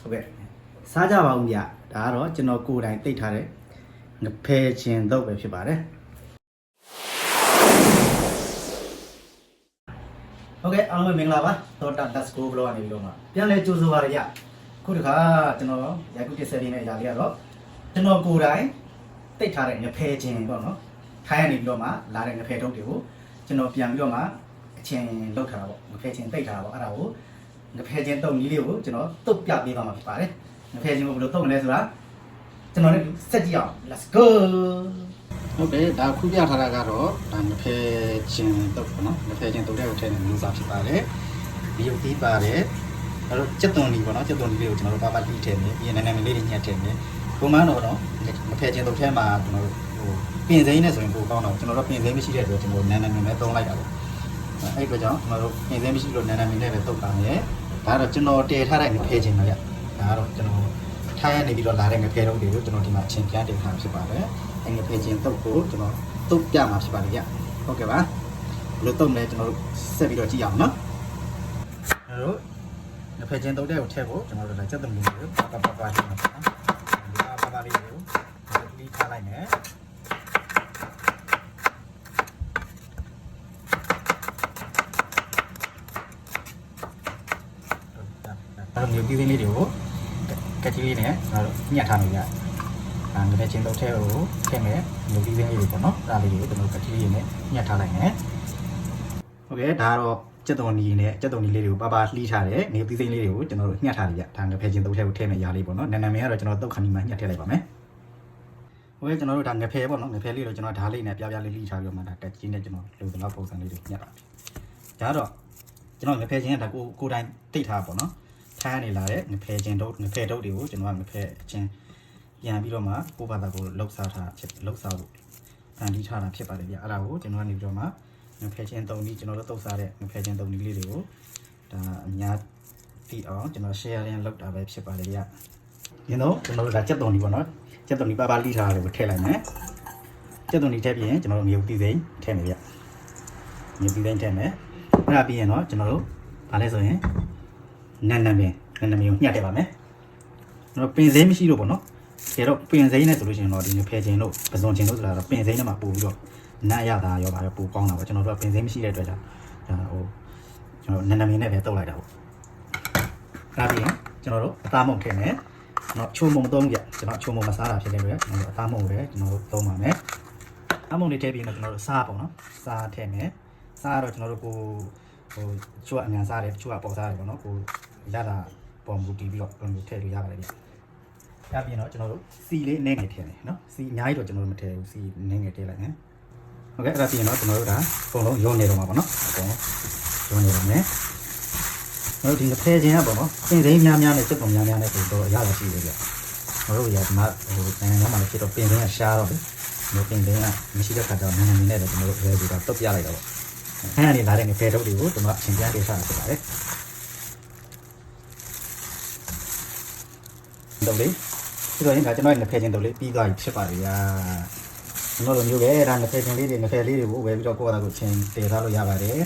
ဟုတ်ကဲ့စားကြပါဦးဗျဒါကတော့ကျွန်တော်ကိုယ်တိုင်တိတ်ထားတဲ့ငဖဲချင်းတော့ပဲဖြစ်ပါတယ်ဟုတ်ကဲ့အားလုံးပဲမင်္ဂလာပါတော့တာ let's go blog ကနေပြီးတော့မှပြန်လဲကြိုးစားပါရရခုတခါကျွန်တော်ရိုက်ကူးတစ်ဆက်လေးနဲ့ຢာလေးကတော့ကျွန်တော်ကိုယ်တိုင်တိတ်ထားတဲ့ငဖဲချင်းပေါ့နော်ထိုင်းကနေပြီးတော့မှလာတဲ့ငဖဲထုတ်တွေကိုကျွန်တော်ပြန်ပြီးတော့မှအချင်းလောက်ထားတာပေါ့ငဖဲချင်းတိတ်ထားတာပေါ့အဲ့ဒါကို ငဖဲချင်းတုံကြီးလေးကိုကျွန်တော်တုတ်ပြပေးပါမှာဖြစ်ပါတယ်ငဖဲချင်းကိုဘယ်လိုတုတ်မလဲဆိုတာကျွန်တော်လည်းဆက်ကြည့်အောင် let's go ဟုတ်တယ်ဒါခုပြထားတာကတော့ဒါငဖဲချင်းတုတ်ပေါ့နော်ငဖဲချင်းတုတ်တဲ့ကိုထည့်နေမျိုးစားဖြစ်ပါတယ်ဒီရုပ်သေးပါတယ်အဲ့တော့စက်သွန်ဒီပေါ့နော်စက်သွန်ဒီလေးကိုကျွန်တော်တို့ပါပါတီးထည့်နေပြီးရင်နည်းနည်းလေးတွေညှက်ထည့်နေပုံမှန်တော့တော့ငဖဲချင်းတုတ်ထဲမှာကျွန်တော်တို့ဟိုပြင်စိမ်းနဲ့ဆိုရင်ပိုကောင်းတော့ကျွန်တော်တို့ပြင်စိမ်းမရှိတဲ့အတွက်ကျွန်တော်နည်းနည်းလေးသုံးလိုက်တာပေါ့ အဲ့ဒီအတွက်ကြောင့်ကျွန်တော်တို့ပြင်စိမ်းမရှိလို့နည်းနည်းလေးနဲ့ပဲတုတ်ပါမယ်ဒါကတော့ကျွန်တော်တည်ထားတဲ့ငဖဲချင်းတော့ရဒါကတော့ကျွန်တော်ထားရနေပြီးတော့လာတဲ့ငဖဲတော့တွေကိုကျွန်တော်ဒီမှာချင်းပြန်တင်ထားဖြစ်ပါတယ်အဲငဖဲချင်းတုပ်ကိုကျွန်တော်တုပ်ပြမှာဖြစ်ပါတယ်ရဟုတ်ကဲ့ပါဘယ်လိုတုပ်လဲကျွန်တော်တို့ဆက်ပြီးတော့ကြည့်အောင်နော်အဲတော့ငဖဲချင်းတုပ်တဲ့ကိုထည့်ဖို့ကျွန်တော်တို့လည်းစက်သမီးကိုပါပါပါပါရှင်းမှာနော်ဒီပါပါပါလေးကိုလီးထားလိုက်မယ် အဲ့လိုမျိုးပြီးသေးလေးတွေကိုကက်ကြီးလေးနဲ့ကျွန်တော်တို့ညှက်ထားမယ်ကြ။ဒါငတဲ့ချင်းတော့ထဲကိုထည့်မယ်မျိုးပြီးသေးလေးတွေပေါ့နော်။အဲ့ဒါလေးတွေကိုကျွန်တော်တို့ကက်ကြီးလေးနဲ့ညှက်ထားလိုက်မယ်။ဟုတ်ကဲ့ဒါကတော့စက်တုံနီနဲ့စက်တုံနီလေးတွေကိုပါပါလှီးထားတယ်။နေပြီးသေးလေးတွေကိုကျွန်တော်တို့ညှက်ထားတယ်ကြ။ဒါငဖဲချင်းတော့ထဲကိုထည့်မယ်အရာလေးပေါ့နော်။နန်နံမင်းကတော့ကျွန်တော်တုတ်ခဏီမှာညှက်ထည့်လိုက်ပါမယ်။ဟုတ်ကဲ့ကျွန်တော်တို့ဒါငဖဲပေါ့နော်ငဖဲလေးတော့ကျွန်တော်ဓာတ်လေးနဲ့ပြပြလေးလှီးထားပြီးတော့မှဒါတက်ကြီးနဲ့ကျွန်တော်လိုသလောက်ပုံစံလေးတွေညှက်တာ။ဒါတော့ကျွန်တော်ငဖဲချင်းကဒါကိုကိုတိုင်းတိတ်ထားပါပေါ့နော်။ ထားနေလာတဲ့ငဖဲချင်းတို့ငဖဲတို့တွေကိုကျွန်တော်ကငဖဲအချင်းပြန်ပြီးတော့မှကိုယ့်ဘာသာကိုလှုပ်ရှားထားဖြစ်လှုပ်ရှားဖို့ဖန်တီးထားတာဖြစ်ပါတယ်ဗျအဲ့ဒါကိုကျွန်တော်ကနေပြီးတော့မှငဖဲချင်းတုံကြီးကျွန်တော်တို့သုတ်စားတဲ့ငဖဲချင်းတုံကြီးလေးတွေကိုဒါအများသိအောင်ကျွန်တော် share ရင်းလုပ်တာပဲဖြစ်ပါတယ်ဗျညတော့ကျွန်တော်တို့ဒါကြက်တုံကြီးပေါ့နော်ကြက်တုံကြီးပါပါလိထားတယ်ကိုထည့်လိုက်မယ်ကြက်တုံကြီးထည့်ပြီးရင်ကျွန်တော်တို့မြေဥတီစိမ်းထည့်မယ်ဗျမြေဥတီစိမ်းထည့်မယ်အဲ့ဒါပြီးရင်တော့ကျွန်တော်တို့ဗာလဲဆိုရင် နန်နမင်းနန်နမင်းကိုညှက်တယ်ပါမယ်ကျွန်တော်ပင်စိမ်းမရှိလို့ပေါ့နော်ကျေတော့ပင်စိမ်းနဲ့ဆိုလို့ရှိရင်တော့ဒီဖဲချင်းတို့ပစုံချင်းတို့ဆိုတာတော့ပင်စိမ်းနဲ့မှပို့ပြီးတော့နတ်ရတာရောပါရောပိုကောင်းတာပေါ့ကျွန်တော်တို့ကပင်စိမ်းမရှိတဲ့အတွက်ကြောင့်ဒါဟိုကျွန်တော်နန်နမင်းနဲ့ပဲတုတ်လိုက်တာပေါ့ဒါပြီးရင်ကျွန်တော်တို့အသားမုံထည့်မယ်ကျွန်တော်ချိုးမုံသုံးပြကျွန်တော်ချိုးမုံမစားတာဖြစ်တဲ့အတွက်ကျွန်တော်အသားမုံပဲကျွန်တော်တို့သုံးပါမယ်အမုံလေးထည့်ပြီးတော့ကျွန်တော်တို့စားပေါ့နော်စားထည့်မယ်စားတော့ကျွန်တော်တို့ကို ဟိုချိုးအမြန်စားတယ်ချိုးကပေါ်စားတယ်ပေါ့နော်ကိုရတာပုံမူတည်ပြီးတော့ဘယ်လိုထည့်လို့ရပါတယ်ဗျ။ဒါပြင်တော့ကျွန်တော်တို့စီလေးနည်းငယ်ထည့်မယ်နော်။စီအများကြီးတော့ကျွန်တော်တို့မထည့်ဘူးစီနည်းငယ်ထည့်လိုက်မယ်။ဟုတ်ကဲ့အဲ့ဒါပြင်တော့ကျွန်တော်တို့ဒါပုံလုံးရုံနေတော့မှာပေါ့နော်။အကုန်ရုံနေတော့မယ်။ကျွန်တော်တို့ဒီတစ်ဖဲခြင်းကပေါ့နော်။ပင်စိမ်းများများနဲ့စက်ပုံများများနဲ့ပို့တော့အရသာရှိတယ်ဗျ။ကျွန်တော်တို့ရဒီမှာဟိုနိုင်ငံသားမှာလည်းဖြစ်တော့ပင်စိမ်းကရှားတော့တယ်။ဒီပင်စိမ်းကမရှိတဲ့ခါကျတော့နိုင်ငံနေနဲ့လည်းကျွန်တော်တို့ရဲပြီးတော့တုတ်ပြလိုက်တော့ပေါ့။ အဲ့ဒါနေလာတဲ့ငဖဲတုတ်တွေကိုကျွန်တော်အချိန်ပြန်ပေးထားတာဖြစ်ပါတယ်။တော့လေပြီးတော့ရင်ဒါကျွန်တော်ငဖဲချင်းတော့လေပြီးသွားပြီဖြစ်ပါလေရာကျွန်တော်တို့မျိုးပဲဒါငဖဲချင်းလေးတွေငဖဲလေးတွေကိုဝယ်ပြီးတော့ကိုယ့်ဘာသာကိုချင်းတည်ထားလို့ရပါတယ်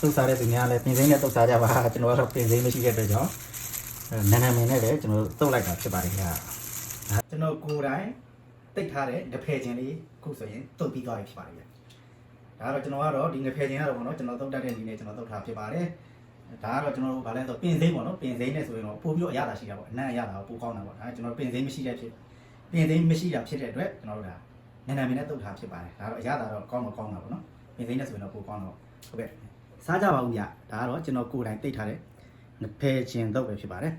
သုတ်စားတဲ့သူများလည်းပင်စိမ်းနဲ့သုတ်စားကြပါကျွန်တော်ကတော့ပင်စိမ်းမရှိတဲ့အတွက်ကြောင့်နန်းနန်းမင်းနဲ့လည်းကျွန်တော်တို့သုတ်လိုက်တာဖြစ်ပါတယ်ခင်ဗျာကျွန်တော်ကိုယ်တိုင်တိတ်ထားတဲ့ငဖဲချင်းလေးခုဆိုရင်သုတ်ပြီးသွားပြီဖြစ်ပါတယ်ခင်ဗျာ ဒါကတော့ကျွန်တော်ကတော့ဒီငဖဲချင်းကတော့ပေါ့နော်ကျွန်တော်သုတ်တတ်တဲ့ဒီနေ့ကျွန်တော်သုတ်ထားဖြစ်ပါတယ်ဒါကတော့ကျွန်တော်တို့ဗာလဲဆိုပင်စိမ့်ပေါ့နော်ပင်စိမ့်နဲ့ဆိုရင်တော့ပို့ပြီးတော့အရသာရှိတာပေါ့အနံ့အရသာကိုပိုကောင်းတာပေါ့ဒါကျွန်တော်ပင်စိမ့်မရှိတဲ့ဖြစ်ပင်စိမ့်မရှိတာဖြစ်တဲ့အတွက်ကျွန်တော်တို့ဒါနန္ဒမင်းနဲ့တုတ်ထားဖြစ်ပါတယ်ဒါတော့အရသာတော့ကောင်းတော့ကောင်းတာပေါ့နော်ပင်စိမ့်နဲ့ဆိုရင်တော့ပိုကောင်းတော့ဟုတ်ကဲ့စားကြပါဦးညဒါကတော့ကျွန်တော်ကိုယ်တိုင်တိတ်ထားတဲ့ငဖဲချင်းတုတ်ပဲဖြစ်ပါတယ်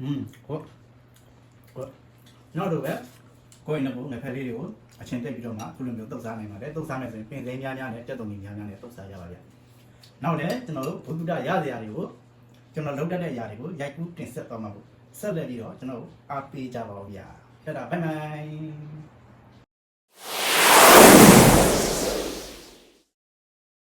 อืมဟုတ်ဟုတ်နောက်တော့ပဲ ကိုယ်နဲ့ကိုငဖဲလေးတွေကိုအချင်းတိတ်ပြီးတော့မှခုလိုမျိုးတုတ်စားနိုင်ပါတယ်တုတ်စားမယ်ဆိုရင်ပင်စိမ့်များများနဲ့တက်တုံကြီးများများနဲ့တုတ်စားရပါဗျနောက်လည်းကျွန်တော်တို့ဘုဒ္ဓရစရာတွေကိုကျွန်တော်လုပ်တတ်တဲ့အရာတွေကိုရိုက်ကူးတင်ဆက်သွားမှာပေါ့ဆက်လက်ပြီးတော့ကျွန်တော်အားပေးကြပါဦးဗျာအဲ့ဒါဘိုင်ဘိုင်